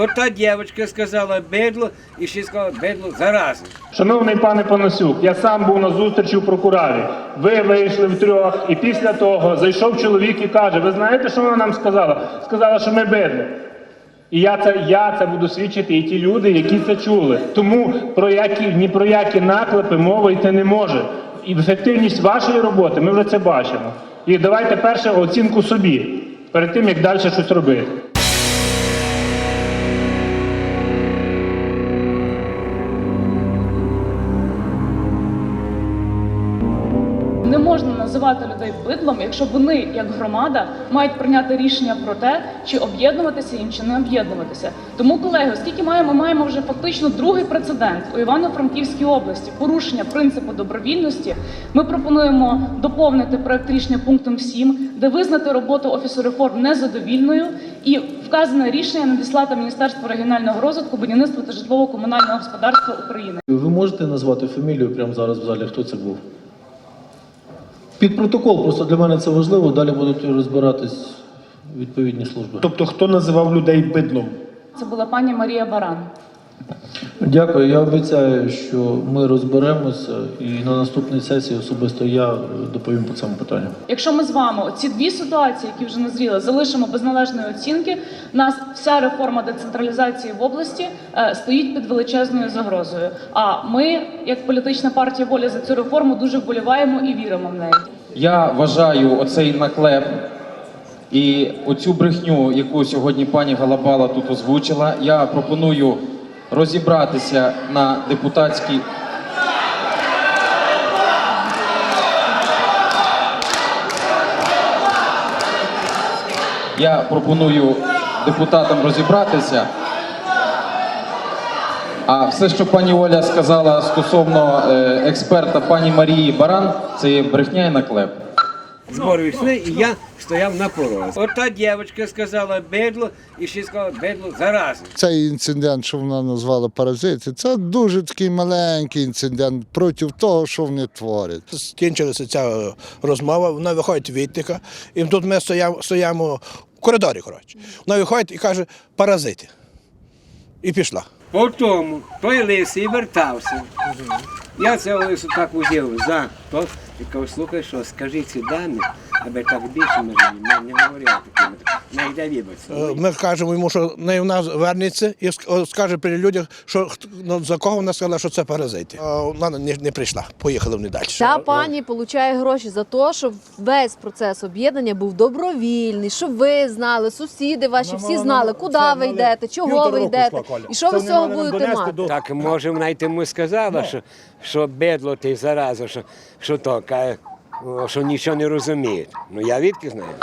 От та дівчинка сказала бидло, і ще сказала бидло зараза. Шановний пане Панасюк, я сам був на зустрічі в прокуратурі. Ви вийшли втрьох, і після того зайшов чоловік і каже: Ви знаєте, що вона нам сказала? Сказала, що ми бедні. І я це, я це буду свідчити, і ті люди, які це чули. Тому про які, ні про які наклепи мова йти не може. І ефективність вашої роботи ми вже це бачимо. І давайте перше оцінку собі, перед тим як далі щось робити. Не можна називати людей бидлом, якщо вони, як громада, мають прийняти рішення про те, чи об'єднуватися їм, чи не об'єднуватися. Тому, колеги, оскільки маємо, маємо вже фактично другий прецедент у Івано-Франківській області порушення принципу добровільності, ми пропонуємо доповнити проект рішення пунктом 7, де визнати роботу офісу реформ незадовільною і вказане рішення надіслати Міністерству регіонального розвитку, будівництва та житлово-комунального господарства України. Ви можете назвати фамілію прямо зараз в залі, хто це був? Під протокол, просто для мене це важливо, далі будуть розбиратись відповідні служби. Тобто, хто називав людей бидлом? Це була пані Марія Баран. Дякую. Я обіцяю, що ми розберемося і на наступній сесії особисто я е, доповім по цьому питанню. Якщо ми з вами ці дві ситуації, які вже назріли, залишимо без належної оцінки, нас вся реформа децентралізації в області е, стоїть під величезною загрозою. А ми, як політична партія воля за цю реформу, дуже вболіваємо і віримо в неї. Я вважаю оцей наклеп і оцю брехню, яку сьогодні пані Галабала тут озвучила, я пропоную розібратися на депутатській. Я пропоную депутатам розібратися. А все, що пані Оля сказала стосовно е, експерта пані Марії Баран, це є брехня і наклеп. Збори йшли, і я стояв на порозі. От та дівчинка сказала бидло, і ще сказала бидло зараза. Цей інцидент, що вона назвала паразити, це дуже такий маленький інцидент проти того, що вони творять. Скінчилася ця розмова, вона виходить відтика, і тут ми стоямо, стоямо в коридорі, коротше. Вона виходить і каже, паразити. І пішла. Потім той лисий вертався. Я це лису так узяв за то і кажу, слухай, що скажи ці дані, аби так більше ми не, не говорили такими. Не йде Е. Ми кажемо йому, що не в нас вернеться і ск- скаже при людях, що ну, за кого вона сказала, що це паразити. А Вона не, не прийшла, поїхали вони далі. Ця пані получає гроші за те, щоб весь процес об'єднання був добровільний, щоб ви знали, сусіди ваші всі знали, куди ви йдете, чого ви йдете, і що ви з цього будете мати. Так може вона й тому сказала, що, що бедло ти зараза, що, що то, каже, що нічого не розуміють. Ну я відки знаю.